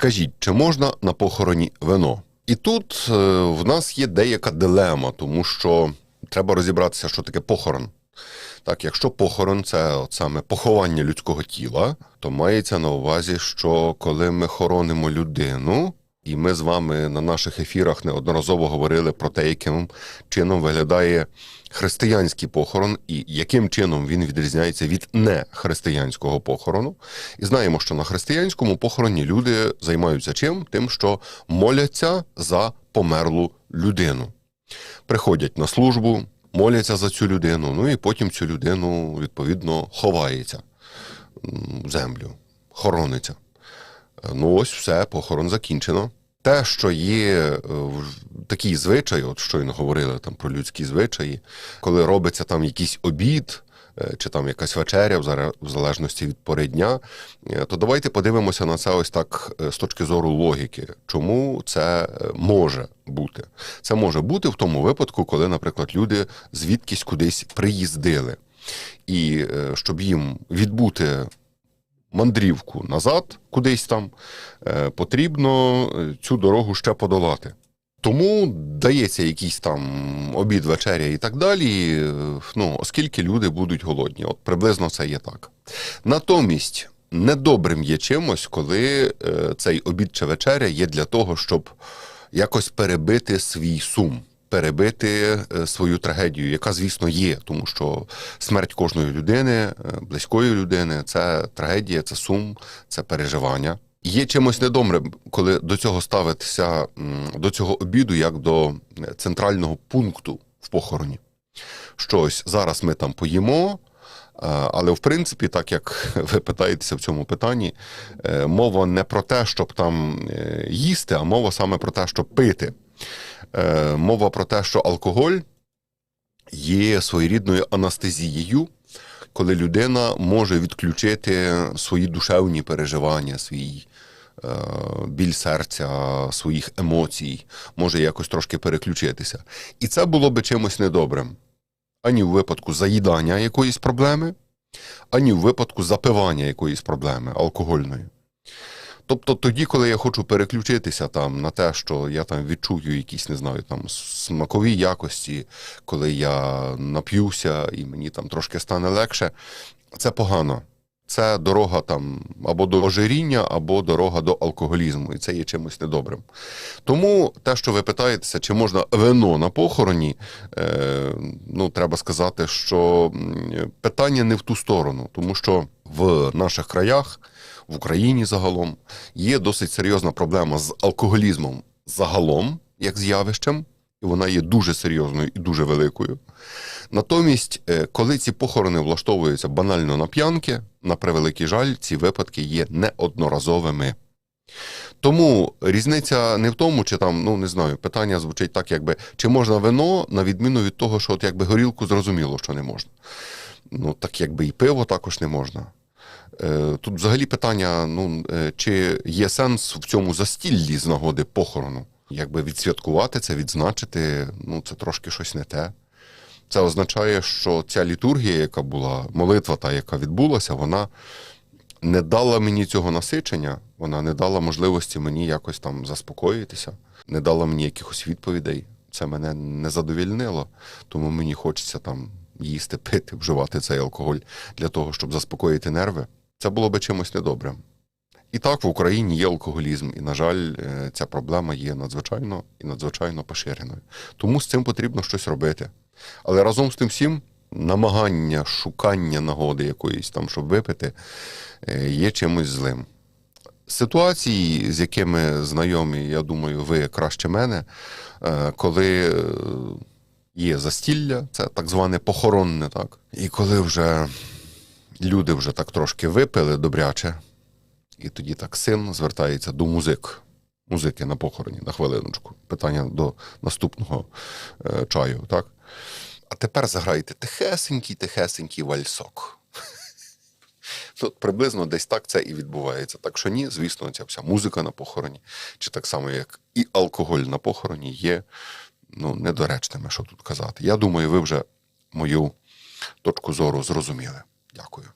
Скажіть, чи можна на похороні вино? І тут е, в нас є деяка дилема, тому що треба розібратися, що таке похорон. Так, якщо похорон це от саме поховання людського тіла, то мається на увазі, що коли ми хоронимо людину, і ми з вами на наших ефірах неодноразово говорили про те, яким чином виглядає християнський похорон, і яким чином він відрізняється від нехристиянського похорону. І знаємо, що на християнському похороні люди займаються чим? Тим, що моляться за померлу людину. Приходять на службу, моляться за цю людину, ну і потім цю людину, відповідно, ховається в землю, хорониться. Ну, ось все, похорон закінчено. Те, що є е, такий звичай, от щойно говорили там про людські звичаї, коли робиться там якийсь обід. е, Чи там якась вечеря, в залежності від пори дня, е, то давайте подивимося на це ось так з точки зору логіки. Чому це може бути? Це може бути в тому випадку, коли, наприклад, люди звідкись кудись приїздили. І щоб їм відбути мандрівку назад, кудись там, е, потрібно е, цю дорогу ще подолати. Тому дається якийсь там обід, вечеря і так далі, е, ну, оскільки люди будуть голодні. От приблизно це є так. Натомість недобрим є чимось, коли цей обід чи вечеря є для того, щоб якось перебити свій сум. Перебити е, свою трагедію, яка, звісно, є, тому що смерть кожної людини, е, близької людини це трагедія, це сум, це переживання. Є чимось недобрим, коли до цього ставитися до цього обіду як до е, центрального пункту в похороні. Щось зараз ми там поїмо, але в принципі, так як ви питаєтеся в цьому питанні, е, мова не про те, щоб там е, їсти, а мова саме про те, щоб пити. Е, Мова про те, що алкоголь є своєрідною анестезією, коли людина може відключити свої душевні переживання, свій е, біль серця, своїх емоцій, може якось трошки переключитися. І це було би чимось недобрим. Ані в випадку заїдання якоїсь проблеми, ані в випадку запивання якоїсь проблеми алкогольної. Тобто тоді, коли я хочу переключитися там на те, що я там відчую якісь, не знаю, там смакові якості, коли я нап'юся і мені там трошки стане легше, це погано. Це дорога там або до ожиріння, або дорога до алкоголізму, і це є чимось недобрим. Тому те, що ви питаєтеся, чи можна вино на похороні, е, ну треба сказати, що питання не в ту сторону, тому що в наших краях, в Україні загалом, є досить серйозна проблема з алкоголізмом загалом, як з явищем, і вона є дуже серйозною і дуже великою. Натомість, е, коли ці похорони влаштовуються банально на п'янки, на превеликий жаль, ці випадки є неодноразовими. Тому різниця не в тому, чи там, ну не знаю, питання звучить так, якби чи можна вино, на відміну від того, що от якби горілку зрозуміло, що не можна. Ну, так якби і пиво також не можна. Е, Тут взагалі питання: ну, е, чи є сенс в цьому застіллі з нагоди похорону? Якби відсвяткувати це, відзначити, ну це трошки щось не те. Це означає, що ця літургія, яка була, молитва та, яка відбулася, вона не дала мені цього насичення, вона не дала можливості мені якось там заспокоїтися, не дала мені якихось відповідей. Це мене не задовільнило, тому мені хочеться там їсти, пити, вживати цей алкоголь для того, щоб заспокоїти нерви. Це було би чимось недобрим. І так в Україні є алкоголізм, і, на жаль, е, ця проблема є надзвичайно і надзвичайно поширеною. Тому з цим потрібно щось робити. Але разом з тим всім намагання, шукання нагоди якоїсь там, щоб випити, е, є чимось злим. Ситуації, з якими знайомі, я думаю, ви краще мене, е, коли є застілля, це так зване похоронне, так. І коли вже люди вже так трошки випили добряче, і тоді так син звертається до музик. Музики на похороні, на хвилиночку. Питання до наступного е, чаю, так? А тепер заграйте тихесенький, тихесенький вальсок. Ну, приблизно десь так це і відбувається. Так що ні, звісно, ця вся музика на похороні, чи так само, як і алкоголь на похороні, є ну, недоречними, що тут казати. Я думаю, ви вже мою точку зору зрозуміли. Дякую.